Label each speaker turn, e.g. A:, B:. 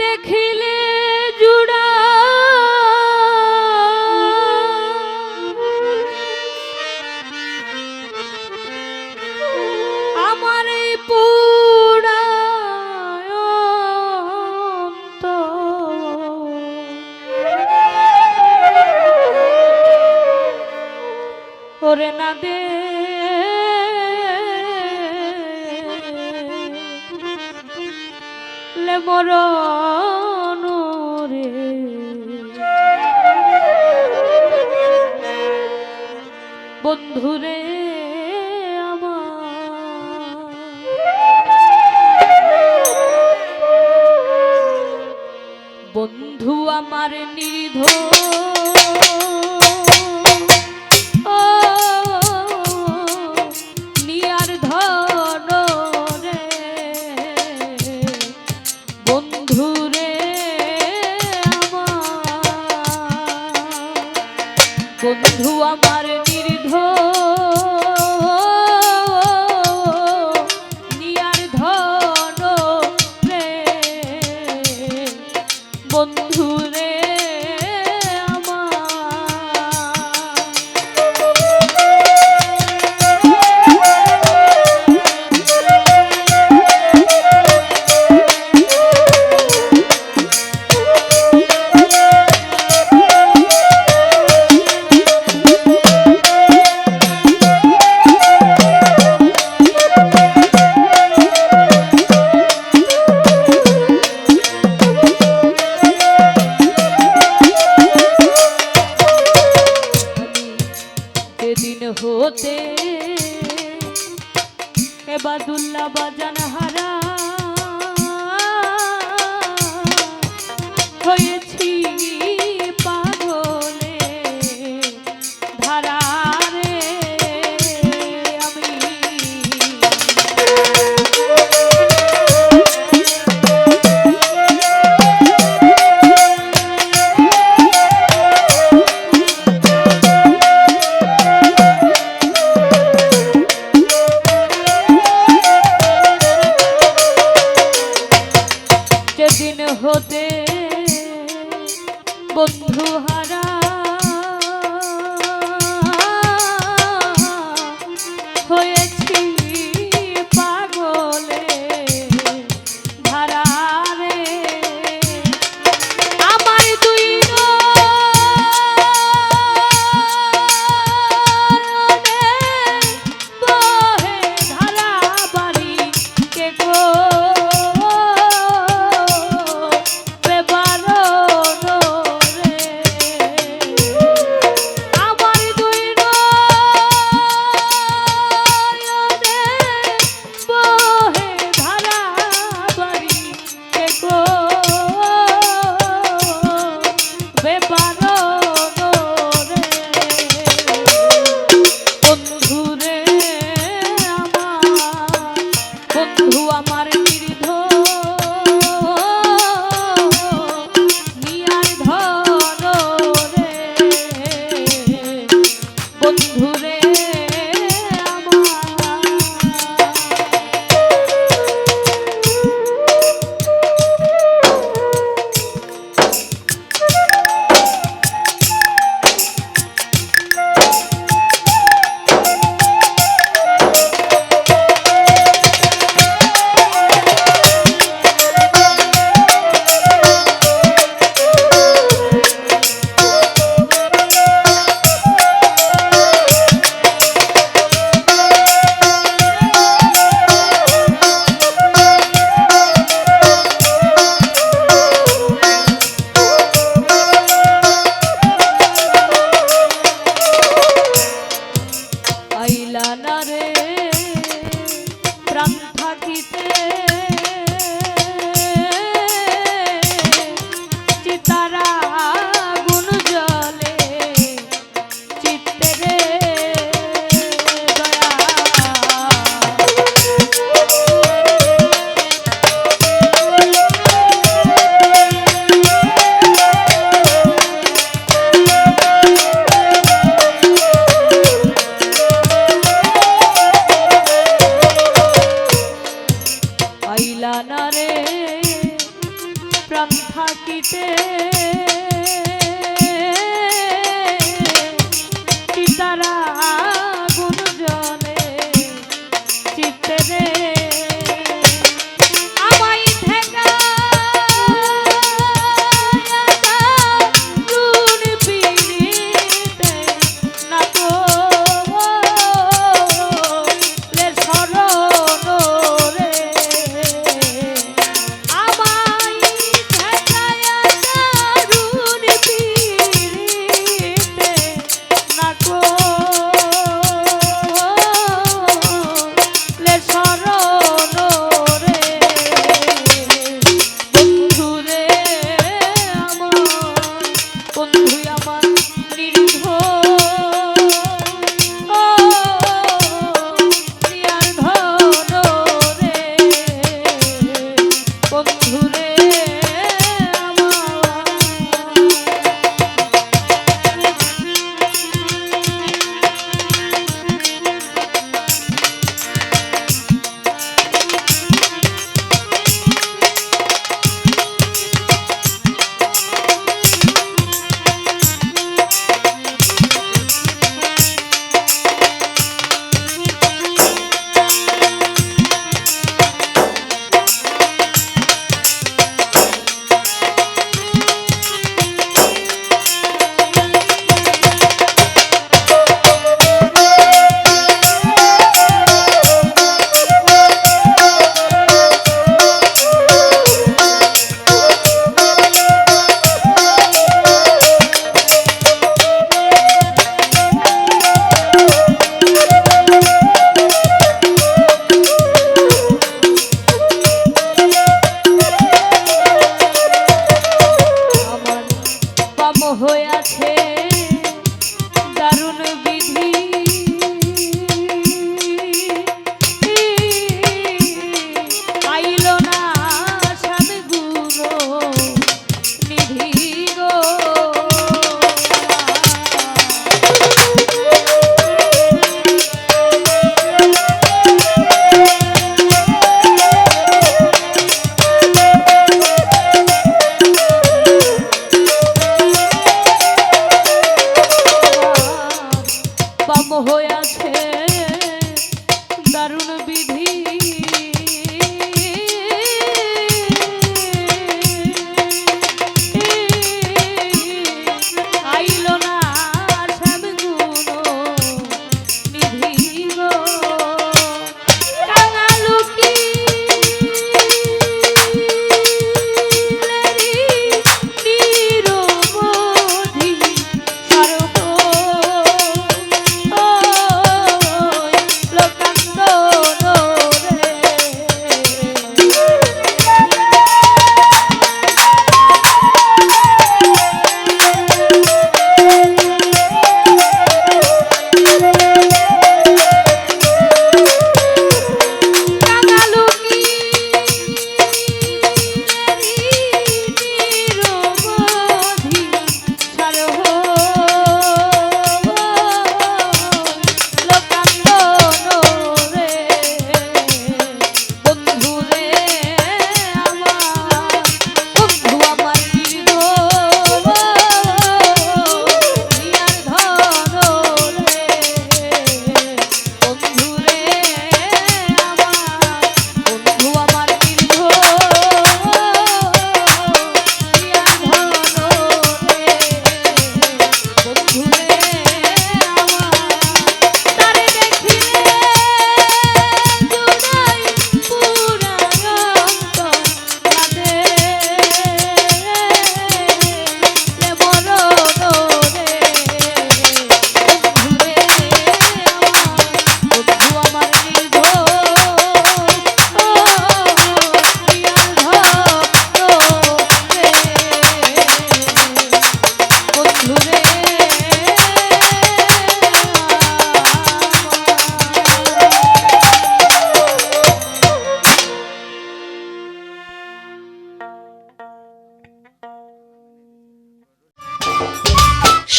A: দেখিলে জুড়া। আমার এই পুরা ওরে না দে মরণ রে। বন্ধুরে বন্ধু আমার নিধ হতে। এবাদুল্লাহ বাজান হারা। হয়ে সেদিন হতে বন্ধু হারা বন্ধু আমার रंग भगित মোহ আছে দারুণ বিধি